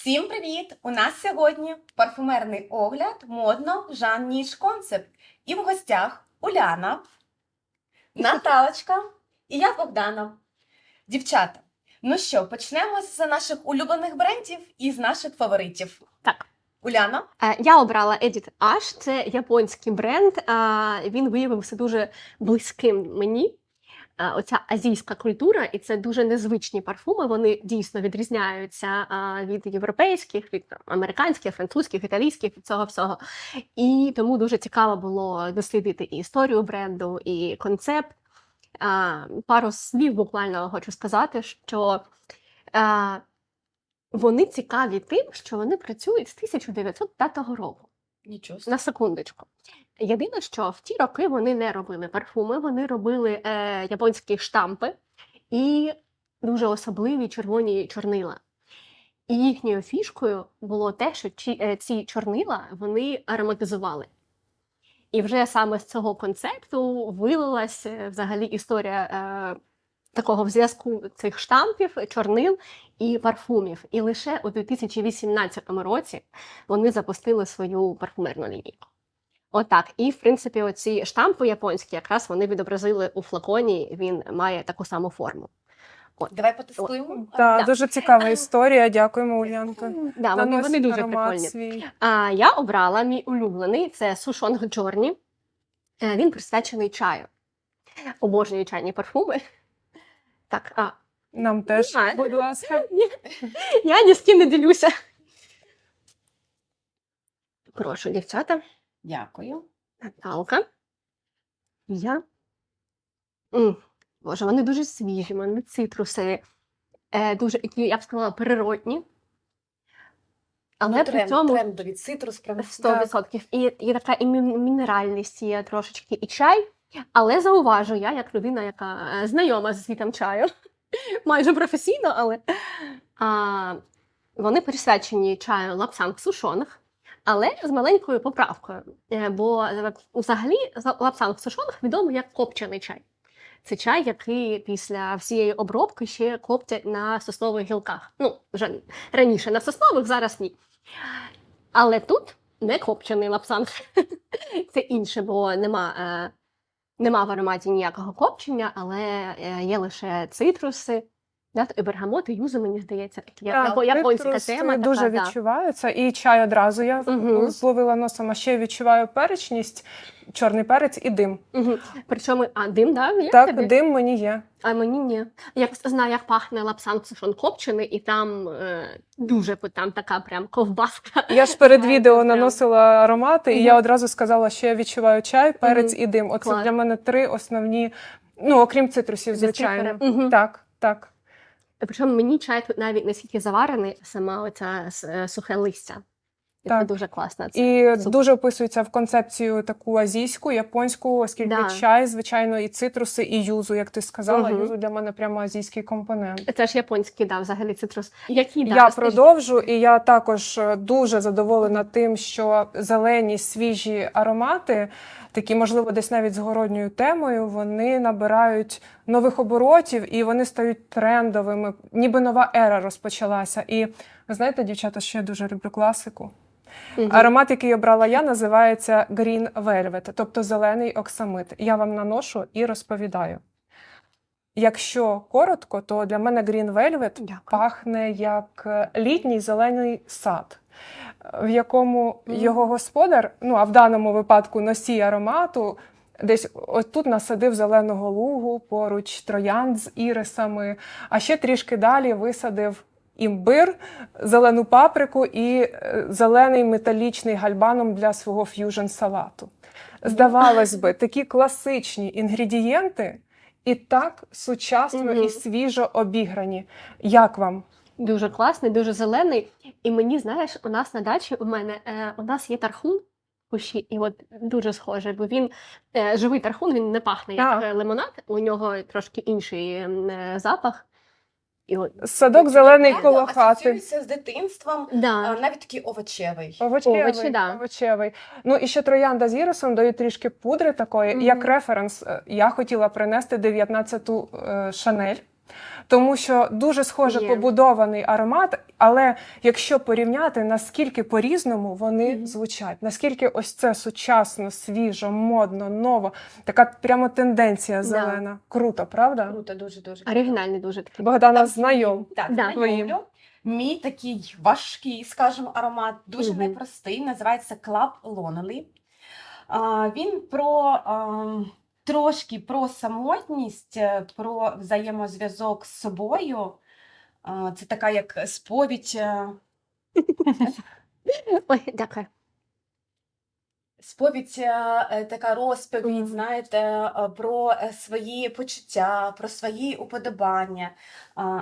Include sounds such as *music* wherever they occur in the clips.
Всім привіт! У нас сьогодні парфумерний огляд модно Жан Ніч Концепт. І в гостях Уляна, *laughs* Наталочка і я Богдана. Дівчата, ну що, почнемо з наших улюблених брендів і з наших фаворитів. Так. Уляна, Е, Я обрала Edit H, це японський бренд. Він виявився дуже близьким мені. Оця азійська культура, і це дуже незвичні парфуми. Вони дійсно відрізняються від європейських, від американських, французьких, італійських від цього всього. І тому дуже цікаво було дослідити і історію бренду, і концепт. Пару слів буквально хочу сказати, що вони цікаві тим, що вони працюють з 1905 року. нічого. На секундочку. Єдине, що в ті роки вони не робили парфуми, вони робили е, японські штампи і дуже особливі червоні чорнила. І їхньою фішкою було те, що ці, е, ці чорнила вони ароматизували. І вже саме з цього концепту вилилась е, взагалі історія е, такого зв'язку цих штампів, чорнил і парфумів. І лише у 2018 році вони запустили свою парфумерну лінійку. Отак. І, в принципі, оці штампи японські, якраз вони відобразили у флаконі, він має таку саму форму. Давай потестуємо. Так, Да. дуже цікава історія. Дякуємо, Улянка. Да, вони, вони дуже прикольні. свій. А я обрала мій улюблений це Сушонг Джорні. Е, Він присвячений чаю. Обожнюю чайні парфуми. Так, а Нам теж, А. будь ласка. *laughs* ні, я ні з ким не ділюся. Прошу, дівчата. Дякую. Наталка. Я. М, Боже, вони дуже свіжі, вони цитрусові, е, дуже, які, я б сказала, природні. Але Ну, при цьому трендові цитрус прям 100%. І, і така і мі- мінеральність є трошечки, і чай. Але зауважу, я, як людина, яка е, знайома з світом чаю, *laughs* майже професійно, але а, вони присвячені чаю лапсанг сушонг, але з маленькою поправкою. Е, Бо е, взагалі лапсанг сушонг відомий як копчений чай. Це чай, який після всієї обробки ще коптять на соснових гілках. Ну, вже раніше на соснових, зараз ні. Але тут не копчений лапсанг. *laughs* Це інше, бо нема, е, нема в ароматі ніякого копчення, але є лише цитруси. Да, і бергамот, і юзи, мені здається, такі я- Так, япо- японська цитруси тема. дуже така, да. відчуваються. І чай одразу я Мгм. зловила носом, а ще відчуваю перечність, чорний перець і дим. Мгм. Причому, а дим, да, є Так, тобі? дим мені є. А мені ні. Я просто знаю, як пахне лапсанг сушон копчений, і там е, дуже там така прям ковбаска. Я ж перед *laughs* відео прям. наносила аромати, і Мгм. я одразу сказала, що я відчуваю чай, перець і дим. Оце Клас. для мене три основні, ну окрім цитрусів, звичайно. Мгм. Так, так. Причому мені чай тут навіть не скільки заварений, сама оця е, сухе листя. І це дуже класно. Це І супер. дуже вписується в концепцію таку азійську, японську, оскільки Да. чай, звичайно, і цитруси, і юзу, як ти сказала, Мгм. юзу для мене прямо азійський компонент. Це ж японський, да, взагалі цитрус. Які да, я скажіть? продовжу, і я також е, дуже задоволена тим, що зелені свіжі аромати, такі, можливо, десь навіть з городньою темою, вони набирають нових оборотів і вони стають трендовими, ніби нова ера розпочалася. І ви знаєте, дівчата, що я дуже люблю класику. Мгм. Аромат, який обрала я, називається Green Velvet, тобто зелений оксамит. Я вам наношу і розповідаю. Якщо коротко, то для мене Green Velvet Дякую. пахне як е, літній зелений сад, в якому Мгм. його господар, ну а в даному випадку носій аромату, десь отут насадив зеленого лугу, поруч троянд з ірисами, а ще трішки далі висадив імбир, зелену паприку і е, зелений металічний гальбаном для свого ф'южн салату. Здавалось би, такі класичні інгредієнти і так сучасно і свіжо обіграні. Як вам? Дуже класний, дуже зелений. І мені, знаєш, у нас на дачі у мене е, у нас є тархун кущі, і от дуже схоже, бо він е, живий тархун, він не пахне як Так. лимонад, у нього трошки інший е, запах. І от, Садок зелений Реально коло хати. асоціюється з дитинством, да. навіть такий овочевий. Овочевий, Овочі, да. овочевий. Ну і ще троянда з ірисом дають трішки пудри такої. Мгм. Як референс, е, я хотіла принести 19-ту е, Шанель. Тому що дуже схоже Є. побудований аромат, але якщо порівняти, наскільки по-різному вони Мгм. звучать, наскільки ось це сучасно, свіжо, модно, ново, така прямо тенденція Да. зелена. Круто, правда? Круто, дуже дуже. Оригінальний дуже такий. Богдана знайом. Так, Да. знайомлю. Мій такий важкий, скажімо, аромат, дуже Мгм. непростий, називається Club Lonely. А, він про а, трошки про самотність, е, про взаємозв'язок з собою. Це така як сповідь, е, *laughs* Ой, дякую. Сповідь, е, е, така розповідь, Мгм. знаєте, е, про свої почуття, про свої уподобання.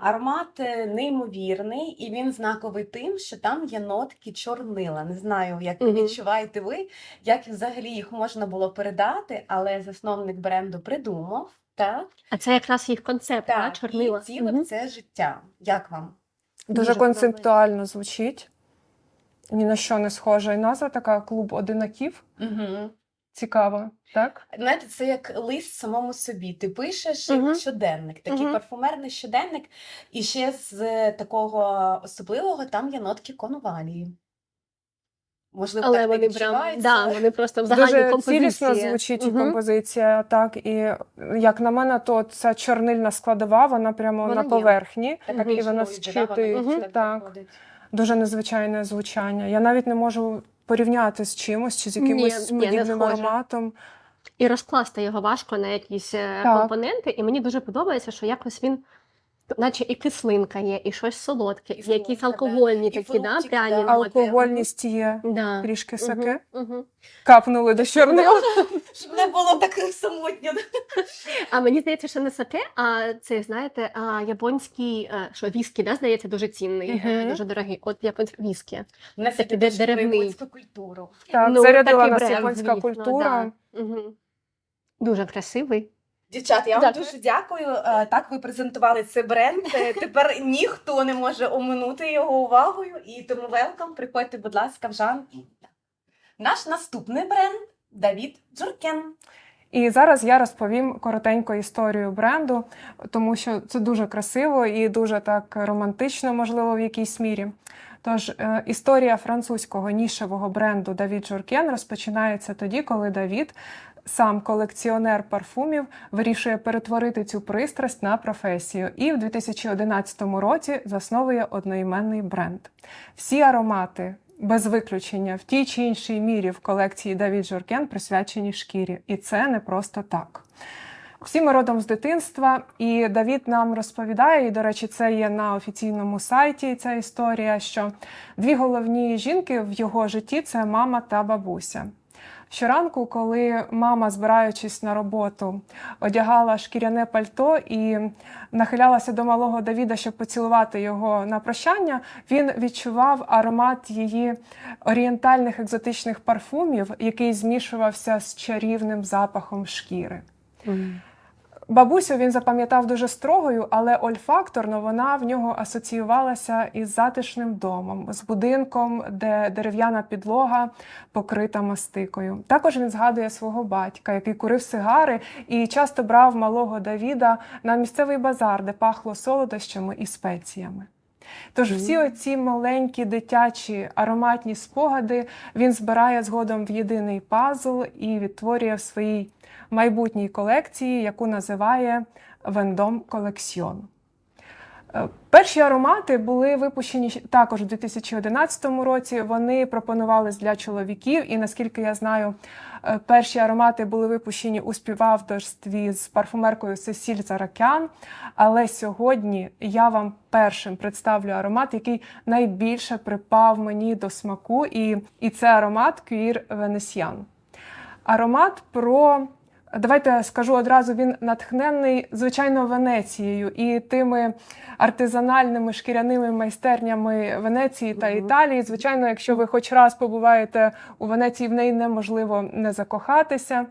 Аромат неймовірний, і він знаковий тим, що там є нотки чорнила. Не знаю, як Мгм. відчуваєте ви, як взагалі їх можна було передати, але засновник бренду придумав. Так, А це якраз їх концепт, так, так чорнила. і втілив Мгм. це життя. Як вам? Дуже, Дуже концептуально звучить. Ні на що не схоже. І назва така клуб одинаків. Угу. Цікаво, так? Знаєте, це як лист самому собі. Ти пишеш як щоденник, такий Мгм. парфумерний щоденник. І ще з такого особливого там є нотки конвалії. Можливо, Але так не вони прям да, вони просто в загальній Дуже композиції. цілісно звучить Мгм. композиція, так. І як на мене, то ця чорнильна складова, вона прямо Вона на є. поверхні. Така Мгм. І вона більш да, вона так. Дуже незвичайне звучання. Я навіть не можу порівняти з чимось чи з якимось ні, подібним ні, ароматом. І розкласти його важко на якісь е, Так. компоненти. І мені дуже подобається, що якось він, наче і кислинка є, і щось солодке, І якісь солодке, алкогольні такі, да, пряні да. Алкогольність є, Да. трішки саке. мгм. Капнули до чорнила. *laughs* Щоб не було так самотньо. А мені здається, що не саке, а це, знаєте, а, японський, е, що віскі, да, здається, дуже цінний, е, дуже дорогий. От японський віскі. Такий де- дуже деревний. японську культуру. Так, Ну, зарядила такий нас бренд, японська звісно, культура. Да. Угу. Дуже красивий. Дівчата, я вам Дякую. дуже дякую. Е, Так ви презентували цей бренд. Е, Тепер ніхто не може оминути його увагою. І тому велкам. Приходьте, будь ласка, в Жан. Наш наступний бренд Давід Джуркен. І зараз я розповім коротенько історію бренду, тому що це дуже красиво і дуже так романтично, можливо, в якійсь мірі. Тож е, історія французького нішевого бренду Давід Журкен розпочинається тоді, коли Давід, сам колекціонер парфумів, вирішує перетворити цю пристрасть на професію і в 2011 році засновує одноіменний бренд. Всі аромати. Без виключення в тій чи іншій мірі в колекції Давід Журкен присвячені шкірі, і це не просто так. Всі ми родом з дитинства, і Давід нам розповідає, і, до речі, це є на офіційному сайті ця історія, що дві головні жінки в його житті це мама та бабуся. Щоранку, коли мама, збираючись на роботу, одягала шкіряне пальто і нахилялася до малого Давіда, щоб поцілувати його на прощання, він відчував аромат її орієнтальних екзотичних парфумів, який змішувався з чарівним запахом шкіри. Бабусю він запам'ятав дуже строгою, але ольфакторно вона в нього асоціювалася із затишним домом, з будинком, де дерев'яна підлога покрита мастикою. Також він згадує свого батька, який курив сигари і часто брав малого Давіда на місцевий базар, де пахло солодощами і спеціями. Тож всі оці маленькі дитячі ароматні спогади він збирає згодом в єдиний пазл і відтворює в своїй майбутній колекції, яку називає Вендом Колекціон. Е, Перші аромати були випущені також у 2011 році. Вони пропонувались для чоловіків, і наскільки я знаю, е, перші аромати були випущені у співавторстві з парфумеркою Сесіль Заракян. Але сьогодні я вам першим представлю аромат, який найбільше припав мені до смаку, і, і це аромат Кюїр Венесіан. Аромат про. Давайте скажу одразу, він натхнений, звичайно, Венецією і тими артизанальними шкіряними майстернями Венеції та Італії. Звичайно, якщо ви хоч раз побуваєте у Венеції, в неї неможливо не закохатися.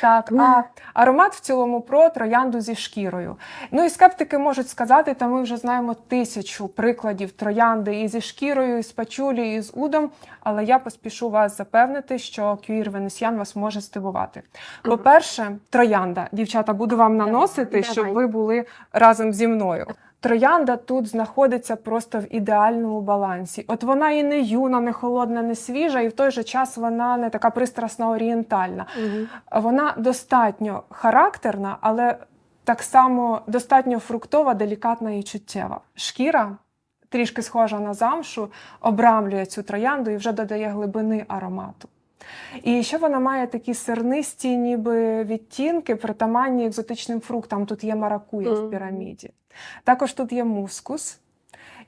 Так, а аромат в цілому про троянду зі шкірою. Ну і скептики можуть сказати, та ми вже знаємо тисячу прикладів троянди і зі шкірою, і з пачулі, і з удом. Але я поспішу вас запевнити, що кюїр венесіан вас може здивувати. По-перше, троянда. Дівчата, буду вам наносити, щоб ви були разом зі мною. Троянда тут знаходиться просто в ідеальному балансі. От вона і не юна, не холодна, не свіжа, і в той же час вона не така пристрасна орієнтальна. Мгм. Вона достатньо характерна, але так само достатньо фруктова, делікатна і чуттєва. Шкіра, трішки схожа на замшу, обрамлює цю троянду і вже додає глибини аромату. І ще вона має такі сернисті, ніби відтінки, притаманні екзотичним фруктам. Тут є маракуя Мгм. в піраміді. Також тут є мускус.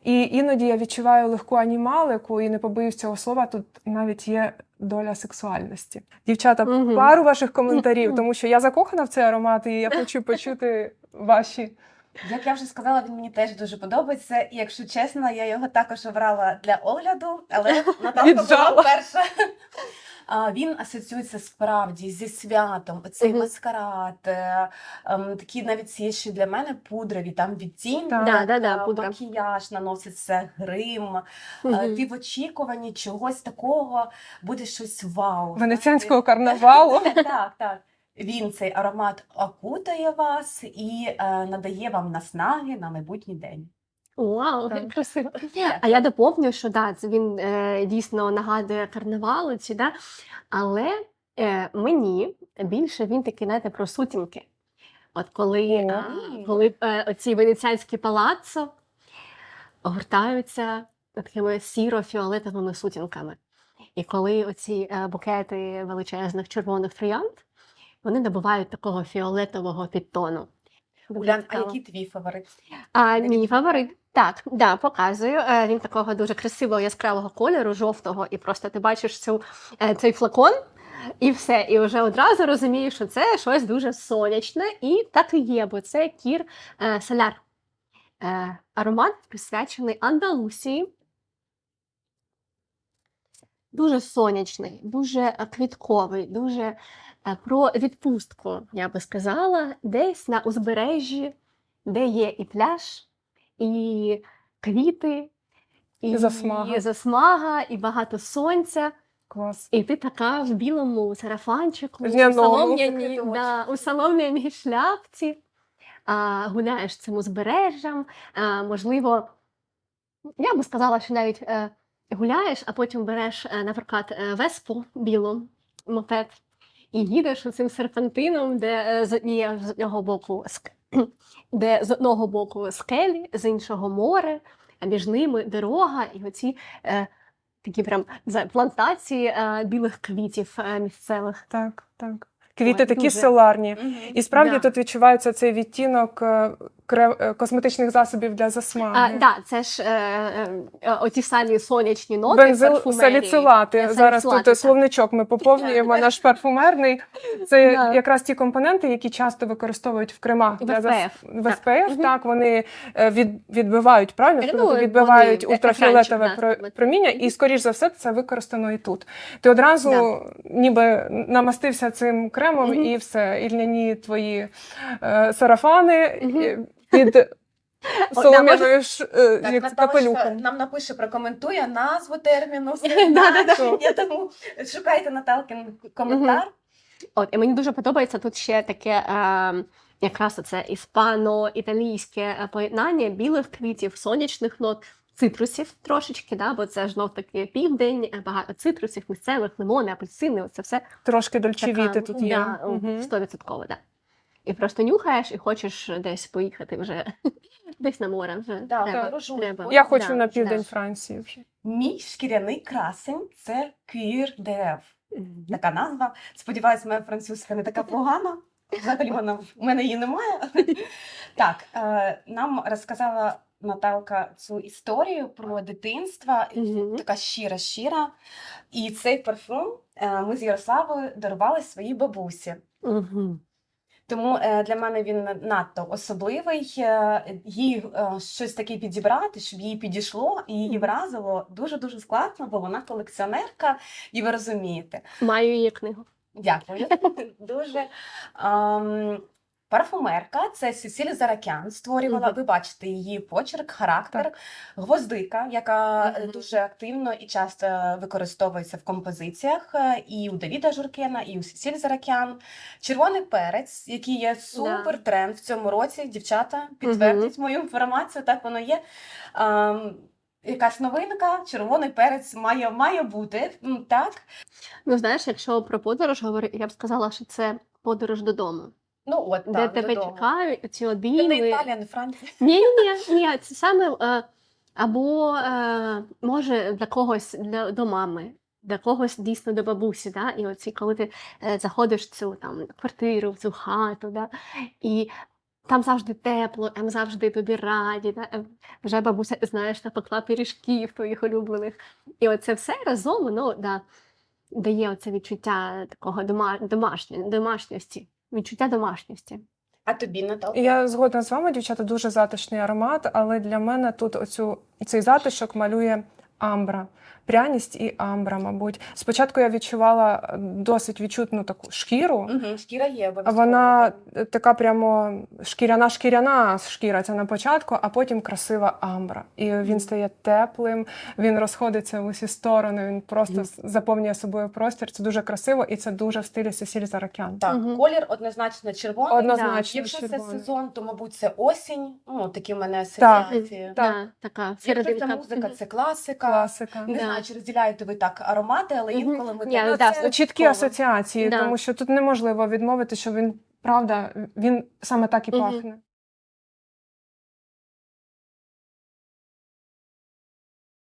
І іноді я відчуваю легку анімалику, і не побоюсь цього слова, тут навіть є доля сексуальності. Дівчата, Мгм. пару ваших коментарів, тому що я закохана в цей аромат, і я хочу почути ваші. Як я вже сказала, він мені теж дуже подобається. І якщо чесно, я його також обрала для огляду, але Наталка була перша. А, Він асоціюється справді зі святом. Оцей Мгм. маскарад, е, ем, такі навіть є ще для мене пудрові, там відтінки, Так. Да, да, да, е, пудра. макіяж наноситься, грим. Е, Мгм. Ти в очікуванні чогось такого, буде щось вау. Венеціанського карнавалу. *laughs* Так, так. Він цей аромат окутає вас і е, надає вам наснаги на майбутній день. Вау, Так. красиво. А я доповню, що да, це він е, дійсно нагадує карнавал, ці, да? але е, мені більше він такий, знаєте, про сутінки. От коли, а, коли е, оці венеціанські палаццо огортаються такими сіро-фіолетовими сутінками. І коли оці е, букети величезних червоних троянд, вони набувають такого фіолетового підтону. Улян, а який твій фаворит? А, мій фаворит. Так, да, показую. Е, Він такого дуже красивого яскравого кольору, жовтого, і просто ти бачиш цю, е, цей флакон, і все. І вже одразу розумієш, що це щось дуже сонячне, і так і є, бо це кір е, соляр. Аромат присвячений Андалусії. Дуже сонячний, дуже е, квітковий, дуже е, про відпустку, я би сказала, десь на узбережжі, де є і пляж, і квіти, і, засмага. і засмага, і багато сонця. Клас. І ти така в білому сарафанчику, у солом'яній, да, шляпці, а, гуляєш цим узбережжям. А, можливо, я би сказала, що навіть е, гуляєш, а потім береш, е, наприклад, е, веспу білу, мопед, і їдеш цим серпантином, де е, з однієї з одного боку *clears throat* де з одного боку скелі, з іншого море, а між ними дорога, і оці е, такі прям знаю, плантації е, білих квітів е, місцевих. Так, так. Квіти Ой, такі дуже. соларні. І справді Да. тут відчувається цей відтінок е, кре- е, косметичних засобів для А, засмаги. да, це ж е, е, оті самі сонячні ноти Бензил саліцилати. Зараз саліцилати, тут так. словничок ми поповнюємо наш парфумерний. Це Да. якраз ті компоненти, які часто використовують в кремах для SPF, в так. Так вони від, відбивають правильно Ну, вони відбивають ультрафіолетове да, про- проміння, і скоріш за все це використано і тут. Ти одразу Да. ніби намастився цим кремом, Мгм. і все, і ляні твої е, сарафани Мгм. і під *laughs* солом'яною е, Так, як Наталочка капелюхом. нам напише, прокоментує назву терміну, *laughs* тому шукайте Наталкин коментар. От, і мені дуже подобається тут ще таке. Е, Якраз це іспано-італійське е, поєднання білих квітів, сонячних нот, цитрусів трошечки, да, бо це ж знов таки південь, е, багато цитрусів, місцевих, лимони, апельсини, це все Трошки дольчевіти Така, тут є. Да, Мгм. стовідсотково, да. І просто нюхаєш і хочеш десь поїхати вже *laughs* десь на море. Вже Да, треба, треба. Я хочу Да, на південь да. Франції вже. Мій шкіряний красень це Cuir de Така назва. Сподіваюсь, моя французька не така погана. Взагалі вона в мене її немає. *laughs* Так, е, нам розказала Наталка цю історію про дитинство. Мгм. Така щира, щира. І цей парфум е, ми з Ярославою дарували своїй бабусі. Мгм. Тому е, для мене він надто особливий. Е, Їй щось таке підібрати, щоб їй підійшло і її вразило дуже дуже складно, бо вона колекціонерка, і ви розумієте. Маю її книгу. Дякую. *laughs* Дуже. Парфумерка це Сесіль Заракян створювала. Ви бачите її почерк, характер, гвоздика, яка е, дуже активно і часто використовується в композиціях е, і у Давіда Журкена, і у Сесіль Заракян. Червоний перець, який є супер тренд в цьому році. Дівчата підтвердять мою інформацію, так воно є. Якась новинка, червоний перець має, має бути. Так, Ну, знаєш, якщо про подорож говорити, я б сказала, що це подорож додому, ну от де тебе чекають, ці Це не. Італія, не Франція. Ні, ні, *laughs* ні, це саме е, або е, може для когось для, до мами, для когось дійсно до бабусі, да? і оці, коли ти е, заходиш в цю там квартиру, в цю хату, да? і там завжди тепло, там завжди тобі раді, да? вже бабуся, знаєш, напекла пиріжків твоїх улюблених. І оце все разом воно да, дає оце відчуття такого дома, домашньої, домашньості, відчуття домашньості. А тобі, Наталка? Я згодна з вами, дівчата, дуже затишний аромат, але для мене тут оцю, цей затишок малює амбра. Пряність і амбра, мабуть. Спочатку я відчувала е, досить відчутну таку шкіру, Угу, шкіра є а обов'язково. вона е, така прямо шкіряна шкіряна шкіра це на початку, а потім красива амбра. І він стає теплим, він розходиться в усі сторони, він просто с- заповнює собою простір. Це дуже красиво і це дуже в стилі Сесіль Заракян. Так, Мгм. колір однозначно червоний. Однозначно. Якщо це сезон, то мабуть це осінь. Ну такі в мене асоціації. Так. Да, така Якщо це музика, це класика. Класика. Не Да. Знаю, чи розділяєте ви так аромати, але інколи ми Ні, ну, це чіткі асоціації, Да. тому що тут неможливо відмовити, що він правда, він саме так і Мгм. пахне.